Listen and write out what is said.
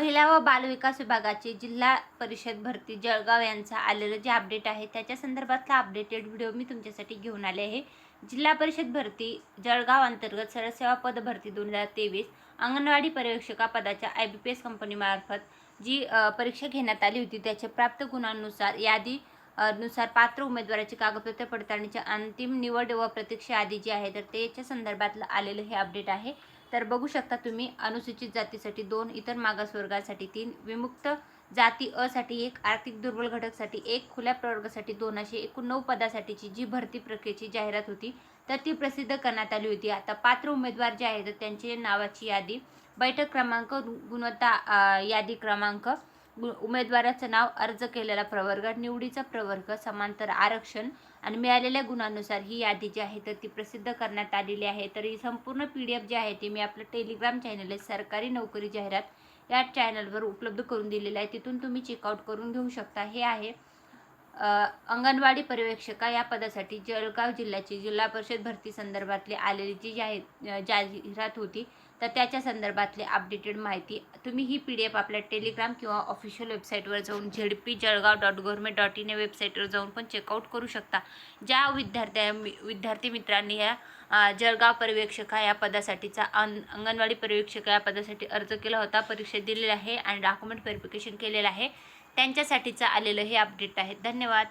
महिला व बालविकास विभागाची जिल्हा परिषद भरती जळगाव यांचा आलेलं जे अपडेट आहे त्याच्या संदर्भातला अपडेटेड व्हिडिओ मी तुमच्यासाठी घेऊन आले आहे. जिल्हा परिषद भरती जळगाव अंतर्गत सरसेवा पद भरती दोन हजार तेवीस अंगणवाडी पर्यवेक्षका पदाच्या आय बी पी एस कंपनीमार्फत जी परीक्षा घेण्यात आली होती त्याच्या प्राप्त गुणांनुसार यादी नुसार पात्र उमेदवाराची कागदपत्रे पडताळणीची अंतिम निवड व प्रतीक्षा यादी जी आहे तर त्याच्या संदर्भातलं आलेलं हे अपडेट आहे. तर बघू शकता तुम्ही अनुसूचित जातीसाठी दोन इतर मागासवर्गासाठी तीन विमुक्त जाती असाठी एक आर्थिक दुर्बल घटकसाठी एक खुल्या प्रवर्गासाठी दोन अशी एकूण नऊ पदासाठीची जी भरती प्रक्रियेची जाहिरात होती तर ती प्रसिद्ध करण्यात आली होती. आता पात्र उमेदवार जे आहेत त्यांचे त्यांची नावाची यादी बैठक क्रमांक गुणवत्ता यादी क्रमांक उमेदवाराचं नाव अर्ज केलेला प्रवर्ग निवडीचा प्रवर्ग समांतर आरक्षण आणि मिळालेल्या गुणांनुसार ही यादी जी आहे तर ती प्रसिद्ध करण्यात आलेली आहे. तर ही संपूर्ण पी डी एफ जी आहे ती मी आपलं टेलिग्राम चॅनल आहे सरकारी नोकरी जाहिरात या चॅनलवर उपलब्ध करून दिलेलं आहे. तिथून तुम्ही चेकआउट करून घेऊ शकता. हे आहे अंगणवाडी पर्यवेक्षका या पदासाठी जळगाव जिल्ह्याची जिल्हा परिषद भरती संदर्भातली आलेली जी जाहीर जाहिरात होती तर त्याच्या संदर्भातली अपडेटेड माहिती. तुम्ही ही पी डी एफ आपल्या टेलिग्राम किंवा ऑफिशियल वेबसाईटवर जाऊन Z P Jalgaon dot government dot in या वेबसाईटवर जाऊन पण चेकआउट करू शकता. ज्या विद्यार्थ्या विद्यार्थी मित्रांनी या जळगाव पर्यवेक्षका या पदासाठीचा अन अंगणवाडी पर्यवेक्षका या पदासाठी अर्ज केला होता परीक्षा दिलेला आहे आणि डॉक्युमेंट व्हेरिफिकेशन केलेलं आहे. त्यांच्यासाठीचं आलेलं हे अपडेट आहे. धन्यवाद.